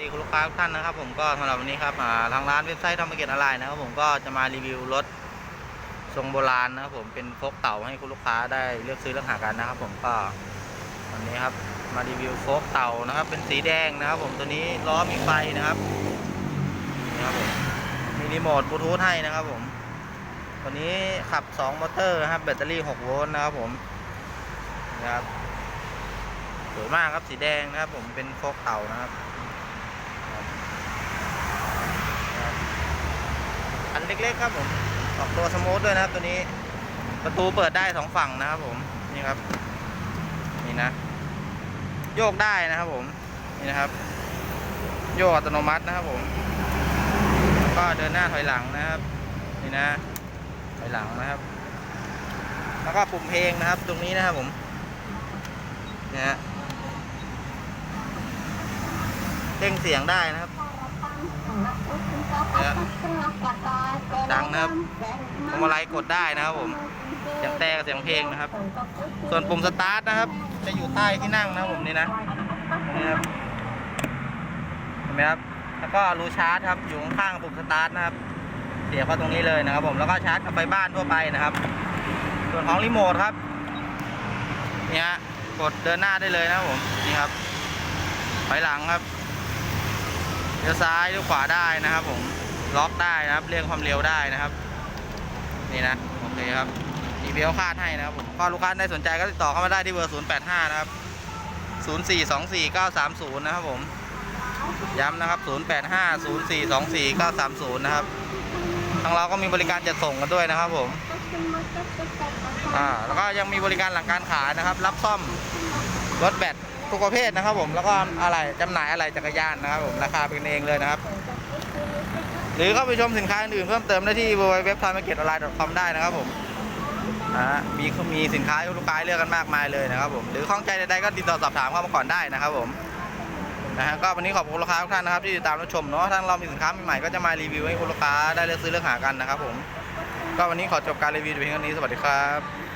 ดีคุณลูกค้าทุกท่านนะครับ ผมก็สำหรับวันนี้ครับทางร้านเว็บไซต์ทำมาเก็ตอะไรนะครับผมก็จะมารีวิวรถทรงโบราณนะครับผมเป็นโฟกเต่าให้คุณลูกค้าได้เลือกซื้อเลือกหากันนะครับ ผมก็วันนี้ครับมารีวิวโฟกเต่านะครับ เป็นสีแดงนะครับ ผมตัวนี้ล้อมีไฟนะครับนี่ครับผมมีรีโมทบลูทูธให้นะครับ ผมตัวนี้ขับ 2 มอเตอร์นะครับแบตเตอรี่ 6 โวลต์นะครับ ผมนะครับสวยมากครับสีแดงนะครับ ผมเป็นโฟกเต่านะครับ อัน เล็กๆครับผม ออกตัวสมูทด้วยนะครับตัวนี้ ประตูเปิดได้สองฝั่งนะครับผม นี่ครับ นี่นะ โยกได้นะครับผม นี่นะครับ โยกอัตโนมัตินะครับผม ก็เดินหน้าถอยหลังนะครับ นี่นะ ถอยหลังนะครับ แล้วก็ปุ่มเพลงนะครับ ตรงนี้นะครับผมนี่ฮะเร่งเสียงได้นะครับ เดังนะครับพวงมาลัยกดได้นะครับผมเสียงแต่กับเสียงเพลงนะครับ ส่วนปุ่มสตาร์ทนะครับ จะอยู่ใต้ที่นั่งนะผมนี่นะนี่ครับเห็นไหมครับแล้วก็รูชาร์จครับอยู่ข้างปุ่มสตาร์ทนะครับ เสียบเข้าตรงนี้เลยนะครับ ผมแล้วก็ชาร์จกับไฟบ้านทั่วไปนะครับ ส่วนของรีโมทครับเนี่ยกดเดินหน้าได้เลยนะครับผมนี่ครับถอยหลังครับ ลี้ยวซ้ายเลี้ยวขวาได้นะครับ ผมล็อกได้นะครับเรียงความเร็วได้นะครับ นี่นะโอเคครับมีเบลคาดให้นะครับผมก็ลูกค้าได้สนใจก็ติดต่อเข้ามาได้ที่เบอร์ 085 นะครับ 0424930 นะครับผม ย้ำนะครับ 085-0424-930 นะครับ ทางเราก็มีบริการจัดส่งกันด้วยนะครับผม อ่า แล้วก็ยังมีบริการหลังการขายนะครับ รับซ่อมรถแบต ทุกประเภทนะครับผมแล้วก็อะไรจำหน่ายอะไรจักรยานนะครับผมราคาเป็นเองเลยนะครับ หรือเข้าไปชมสินค้าอื่นเพิ่มเติมได้ที่ www.timemarketonline.com ได้นะครับผมมีมีสินค้าให้ลูกค้าเลือกกันมากมายเลยนะครับผมหรือข้องใจใดๆก็ติดต่อสอบถามเข้ามาก่อนได้นะครับผมนะฮะก็วันนี้ขอบคุณลูกค้าทุกท่านนะครับที่ติดตามรับชมเนาะทางเรามีสินค้าใหม่ๆก็จะมารีวิวให้คุณลูกค้าได้เลือกซื้อเลือกหากันนะครับผมก็วันนี้ขอจบการรีวิวเพียงเท่านี้สวัสดีครับ